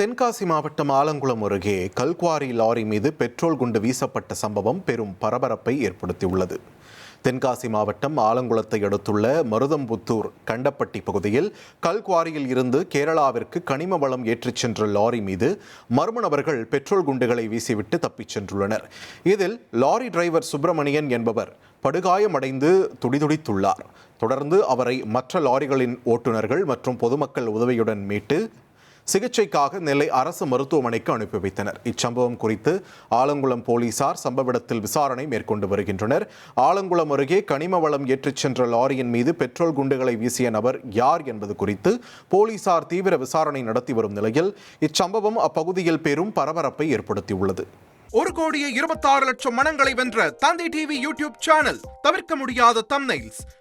தென்காசி மாவட்டம் ஆலங்குளம் அருகே கல்குவாரி லாரி மீது பெட்ரோல் குண்டு வீசப்பட்ட சம்பவம் பெரும் பரபரப்பை ஏற்படுத்தியுள்ளது. தென்காசி மாவட்டம் ஆலங்குளத்தை அடுத்துள்ள மருதம்புத்தூர் கண்டப்பட்டி பகுதியில் கல்குவாரியில் இருந்து கேரளாவிற்கு கனிம வளம் ஏற்றிச் சென்ற லாரி மீது மர்ம நபர்கள் பெட்ரோல் குண்டுகளை வீசிவிட்டு தப்பிச் சென்றுள்ளனர். இதில் லாரி டிரைவர் சுப்பிரமணியன் என்பவர் படுகாயமடைந்து துடிதுடித்துள்ளார். தொடர்ந்து அவரை மற்ற லாரிகளின் ஓட்டுநர்கள் மற்றும் பொதுமக்கள் உதவியுடன் மீட்டு சிகிச்சைக்காக நெல்லை அரசு மருத்துவமனைக்கு அனுப்பி வைத்தனர். இச்சம்பவம் குறித்து ஆலங்குளம் போலீசார் சம்பவ இடத்தில் விசாரணை மேற்கொண்டு வருகின்றனர். ஆலங்குளம் அருகே கனிம வளம் ஏற்றிச் சென்ற லாரியின் மீது பெட்ரோல் குண்டுகளை வீசிய நபர் யார் என்பது குறித்து போலீசார் தீவிர விசாரணை நடத்தி வரும் நிலையில் இச்சம்பவம் அப்பகுதியில் பெரும் பரபரப்பை ஏற்படுத்தியுள்ளது. ஒரு கோடியே இருபத்தாறு லட்சம் மனங்களை வென்ற தந்தை டிவி யூடியூப் சேனல் தவிர்க்க முடியாத தம்னைல்ஸ்